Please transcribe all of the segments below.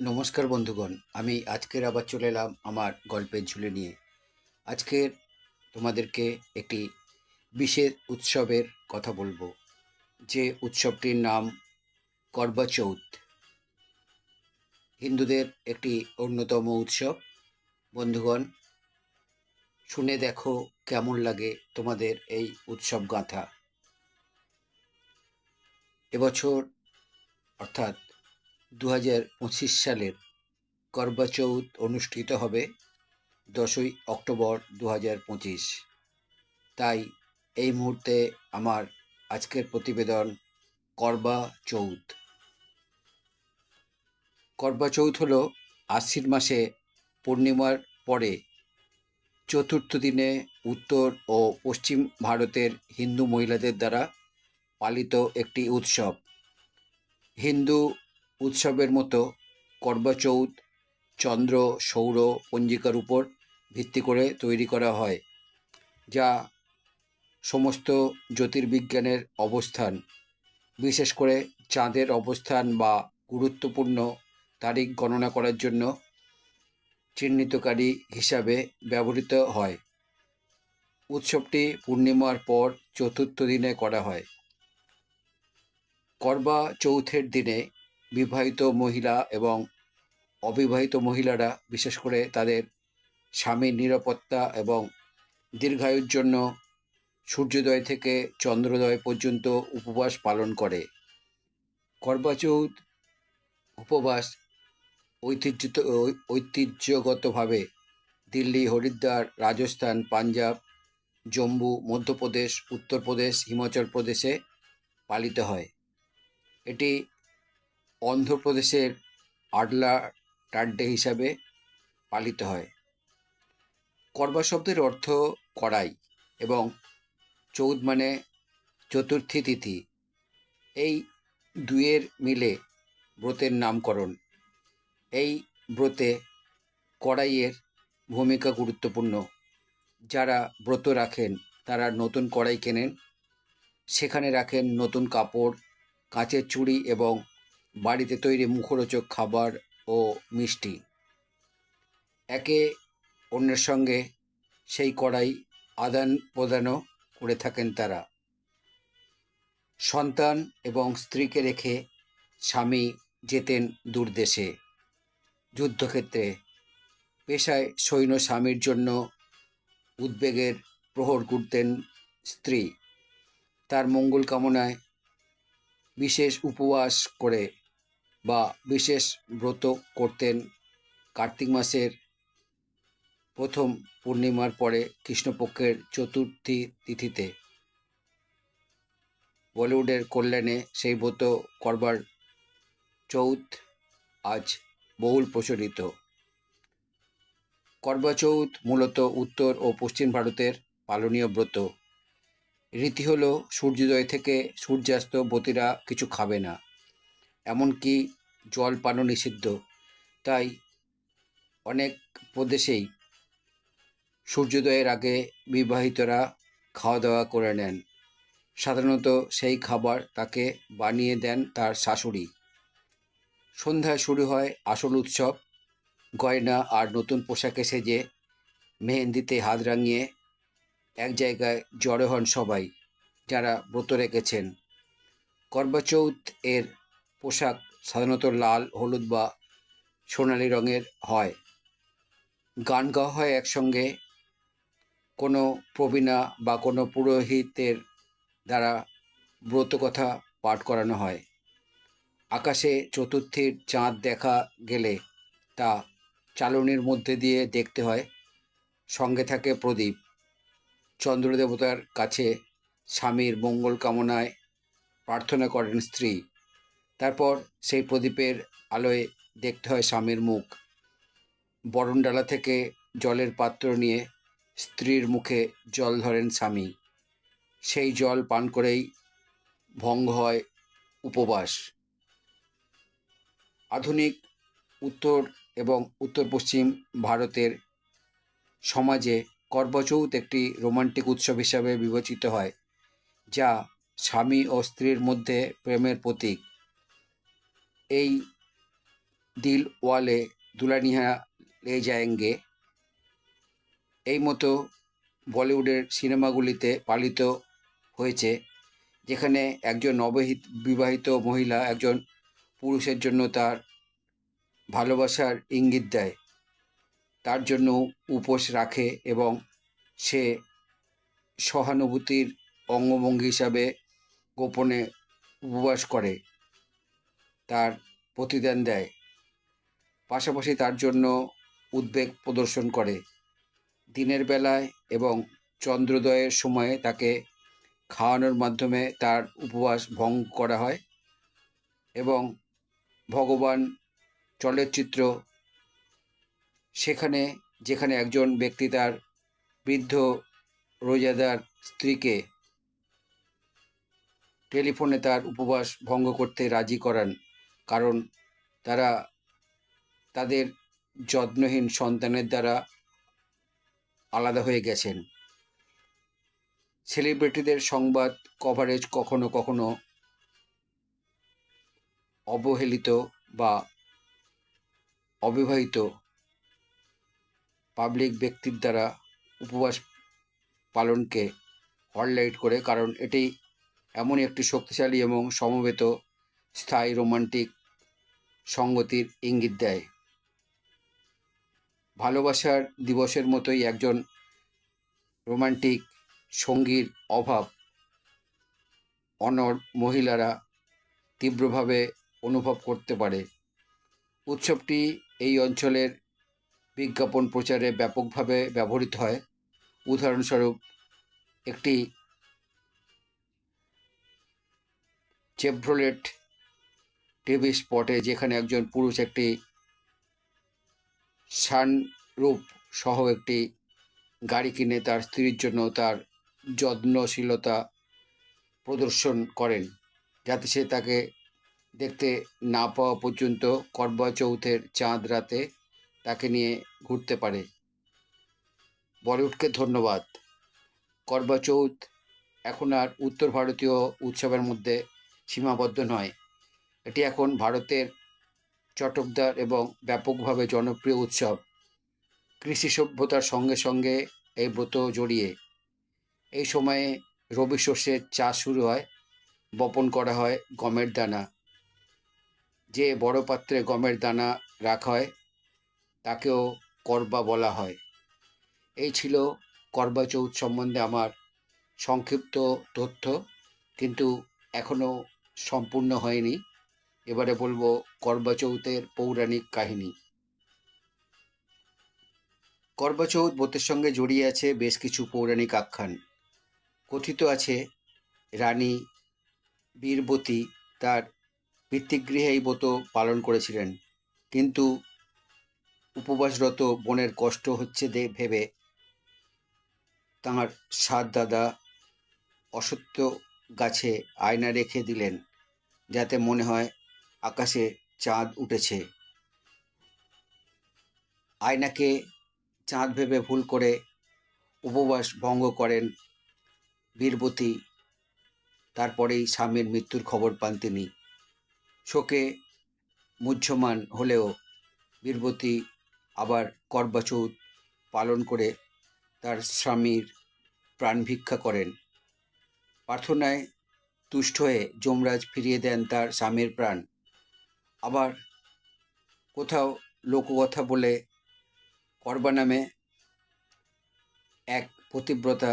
নমস্কার বন্ধুগণ, আমি আজকের আবার চলে এলাম আমার গল্পের ঝুলে নিয়ে। আজকের তোমাদেরকে একটি বিশেষ উৎসবের কথা বলব, যে উৎসবটির নাম করবা চৌথ। হিন্দুদের একটি অন্যতম উৎসব। বন্ধুগণ, শুনে দেখো কেমন লাগে তোমাদের এই উৎসব গাঁথা। এবছর অর্থাৎ দু হাজার পঁচিশ সালের করবা চৌথ অনুষ্ঠিত হবে দশই অক্টোবর দু হাজার পঁচিশ। তাই এই মুহূর্তে আমার আজকের প্রতিবেদন করবা চৌথ করবা চৌথ হলো আশ্বিন মাসে পূর্ণিমার পরে চতুর্থ দিনে উত্তর ও পশ্চিম ভারতের হিন্দু মহিলাদের দ্বারা পালিত একটি উৎসব। হিন্দু উৎসবের মতো করবা চৌথ চন্দ্র, সৌর, পঞ্জিকার উপর ভিত্তি করে তৈরি করা হয়, যা সমস্ত জ্যোতির্বিজ্ঞানের অবস্থান। বিশেষ করে চাঁদের অবস্থান বা গুরুত্বপূর্ণ তারিখ গণনা করার জন্য চিহ্নিতকারী হিসাবে ব্যবহৃত হয়। উৎসবটি পূর্ণিমার পর চতুর্থ দিনে করা হয়। করবা চৌথের দিনে বিবাহিত মহিলা এবং অবিবাহিত মহিলারা, বিশেষ করে তাদের স্বামীর নিরাপত্তা এবং দীর্ঘায়ুর জন্য সূর্যোদয় থেকে চন্দ্রোদয় পর্যন্ত উপবাস পালন করে। করবা চৌথ উপবাস ঐতিহ্য ঐতিহ্যগতভাবে দিল্লি, হরিদ্বার, রাজস্থান, পাঞ্জাব, জম্মু, মধ্যপ্রদেশ, উত্তরপ্রদেশ, হিমাচল প্রদেশে পালিত হয়। এটি অন্ধ্রপ্রদেশের আডলা টাড্ডে হিসাবে পালিত হয়। করবা শব্দের অর্থ কড়াই এবং চৌদ মানে চতুর্থী তিথি। এই দুয়ের মিলে ব্রতের নামকরণ। এই ব্রতে কড়াইয়ের ভূমিকা গুরুত্বপূর্ণ। যারা ব্রত রাখেন, তারা নতুন কড়াই কেনেন। সেখানে রাখেন নতুন কাপড়, কাঁচের চুড়ি এবং বাড়িতে তৈরি মুখরোচক খাবার ও মিষ্টি। একে অন্যের সঙ্গে সেই কড়াই আদান প্রদানও করে থাকেন তারা। সন্তান এবং স্ত্রীকে রেখে স্বামী যেতেন দূরদেশে যুদ্ধক্ষেত্রে পেশায় সৈন্য স্বামীর জন্য উদ্বেগের প্রহর করতেন স্ত্রী। তার মঙ্গল কামনায় বিশেষ উপবাস করে বা বিশেষ ব্রত করতেন। কার্তিক মাসের প্রথম পূর্ণিমার পরে কৃষ্ণপক্ষের চতুর্থী তিথিতে বলিউডের কল্যাণে সেই ব্রত করবার চৌথ আজ বহুল প্রচলিত। করবা চৌথ মূলত উত্তর ও পশ্চিম ভারতের পালনীয় ব্রত। রীতি হলো সূর্যোদয় থেকে সূর্যাস্ত বতীরা কিছু খাবে না। এমনকি জল পানও নিষিদ্ধ। তাই অনেক প্রদেশেই সূর্যোদয়ের আগে বিবাহিতরা খাওয়া দাওয়া করে নেন। সাধারণত সেই খাবার তাকে বানিয়ে দেন তার শাশুড়ি। সন্ধ্যায় শুরু হয় আসল উৎসব। গয়না আর নতুন পোশাকে সেজে মেহেন্দিতে হাত রাঙিয়ে এক জায়গায় জড়ো হন সবাই যারা ব্রত রেখেছেন। করবাচৌথ এর পোশাক সাধারণত লাল, হলুদ বা সোনালি রঙের হয়। গান গাওয়া হয় একসঙ্গে। কোনো প্রবীণা বা কোনো পুরোহিতের দ্বারা ব্রতকথা পাঠ করানো হয়। আকাশে চতুর্থীর চাঁদ দেখা গেলে তা চালনির মধ্যে দিয়ে দেখতে হয়। সঙ্গে থাকে প্রদীপ। চন্দ্রদেবতার কাছে স্বামীর মঙ্গল কামনায় প্রার্থনা করেন স্ত্রী। তারপর সেই প্রদীপের আলোয় দেখতে হয় স্বামীর মুখ। বরণডালা থেকে জলের পাত্র নিয়ে স্ত্রীর মুখে জল ধরেন স্বামী। সেই জল পান করেই ভঙ্গ হয় উপবাস। আধুনিক উত্তর এবং উত্তর পশ্চিম ভারতের সমাজে করবচৌথ একটি রোমান্টিক উৎসব হিসাবে বিবেচিত হয়, যা স্বামী ও স্ত্রীর মধ্যে প্রেমের প্রতীক। এই দিল ওয়ালে দুলানিহা লে যায়েঙ্গে। এই মতো বলিউডের সিনেমাগুলিতে পালিত হয়েছে, যেখানে একজন নবহিত বিবাহিত মহিলা একজন পুরুষের জন্য তার ভালোবাসার ইঙ্গিত দেয়। তার জন্য উপোস রাখে এবং সে সহানুভূতির অঙ্গভঙ্গি হিসাবে গোপনে উপবাস করে। তার প্রতিদান দেয়। পাশাপাশি তার জন্য উদ্বেগ প্রদর্শন করে। দিনের বেলায় এবং চন্দ্রোদয়ের সময়ে তাকে খাওয়ানোর মাধ্যমে তার উপবাস ভঙ্গ করা হয় এবং ভগবান চলচ্চিত্র সেখানে, যেখানে একজন ব্যক্তি তার বৃদ্ধ রোজাদার স্ত্রীকে টেলিফোনে তার উপবাস ভঙ্গ করতে রাজি করান। কারণ তারা তাদের যত্নহীন সন্তানের দ্বারা আলাদা হয়ে গেছেন। সেলিব্রিটিদের সংবাদ কভারেজ কখনো কখনো অবহেলিত বা অবিবাহিত পাবলিক ব্যক্তির দ্বারা উপবাস পালনকে হটলাইট করে, কারণ এটি এমনই একটি শক্তিশালী এবং সমবেত স্থায়ী রোমান্টিক সঙ্গতির ইঙ্গিত দেয়। ভালোবাসার দিবসের মতোই একজন রোমান্টিক সঙ্গীর অভাব। অনর মহিলারা তীব্রভাবে অনুভব করতে পারে। উৎসবটি এই অঞ্চলের বিজ্ঞাপন প্রচারে ব্যাপকভাবে ব্যবহৃত হয়। উদাহরণস্বরূপ, একটি চেভ্রোলেট টিভি স্পটে যেখানে একজন পুরুষ একটি সানরূপ সহ একটি গাড়ি কিনে তার স্ত্রীর জন্য তার যত্নশীলতা প্রদর্শন করেন, যাতে সে তাকে দেখতে না পাওয়া পর্যন্ত করবা চৌথের চাঁদ রাতে তাকে নিয়ে ঘুরতে পারে। বলিউডকে ধন্যবাদ। করবা চৌথ এখন আর উত্তর ভারতীয় উৎসবের মধ্যে সীমাবদ্ধ নয়। এটি এখন ভারতের চটকদার এবং ব্যাপকভাবে জনপ্রিয় উৎসব। কৃষি সভ্যতার সঙ্গে সঙ্গে এই ব্রত জড়িয়ে এই সময়ে রবি শস্যের চাষ শুরু হয়, বপন করা হয় গমের দানা। যে বড় পাত্রে গমের দানা রাখা হয়, তাকেও করবা বলা হয়। এই ছিল করবা চৌথ সম্বন্ধে আমার সংক্ষিপ্ত তথ্য, কিন্তু এখনও সম্পূর্ণ হয়নি। এবারে বলব করবা চৌথের পৌরাণিক কাহিনী। করবা চৌথ ব্রতের সঙ্গে জড়িয়ে আছে বেশ কিছু পৌরাণিক আখ্যান। কথিত আছে রানী বীরবতী তার পিতৃগৃহে এই ব্রত পালন করেছিলেন। কিন্তু উপবাসরত বনের কষ্ট হচ্ছে দে ভেবে তাঁর সাত দাদা অসত্য গাছে আয়না রেখে দিলেন, যাতে মনে হয় আকাশে চাঁদ উঠেছে। আয়নাকে চাঁদ ভেবে ভুল করে উপবাস ভঙ্গ করেন বীরবতী। তারপরেই স্বামীর মৃত্যুর খবর পান তিনি। শোকে মুহ্যমান হলেও বীরবতী আবার করবাচৌত পালন করে তার স্বামীর প্রাণ ভিক্ষা করেন। প্রার্থনায় তুষ্ট হয়ে যমরাজ ফিরিয়ে দেন তার স্বামীর প্রাণ। আবার কোথাও লোককথা বলে করবা নামে এক পতিব্রতা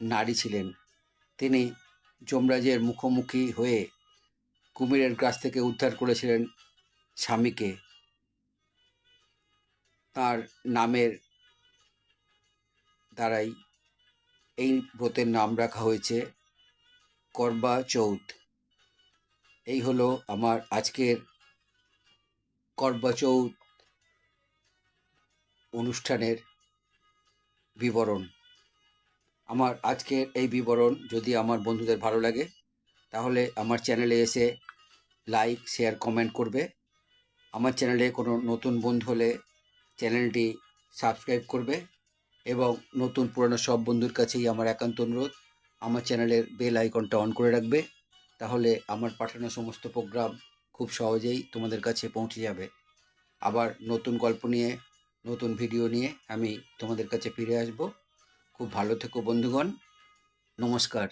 নারী ছিলেন। তিনি যমরাজের মুখোমুখি হয়ে কুমিরের কাছ থেকে উদ্ধার করেছিলেন স্বামীকে। তার নামের দ্বারাই এই ব্রতের নাম রাখা হয়েছে, করবা চৌথ। এই হলো আমার আজকের করবা চৌথ অনুষ্ঠানের বিবরণ। আমার আজকের এই বিবরণ যদি আমার বন্ধুদের ভালো লাগে, তাহলে আমার চ্যানেলে এসে লাইক, শেয়ার, কমেন্ট করবে। আমার চ্যানেলে কোনো নতুন বন্ধু হলে চ্যানেলটি সাবস্ক্রাইব করবে এবং নতুন পুরনো সব বন্ধুর কাছেই আমার একান্ত অনুরোধ, আমার চ্যানেলের বেল আইকনটা অন করে রাখবে। তাহলে আমার পাঠানো সমস্ত প্রোগ্রাম খুব সহজেই তোমাদের কাছে পৌঁছে যাবে। আবার নতুন গল্প নিয়ে, নতুন ভিডিও নিয়ে আমি তোমাদের কাছে ফিরে আসব। খুব ভালো থেকো বন্ধুগণ। নমস্কার।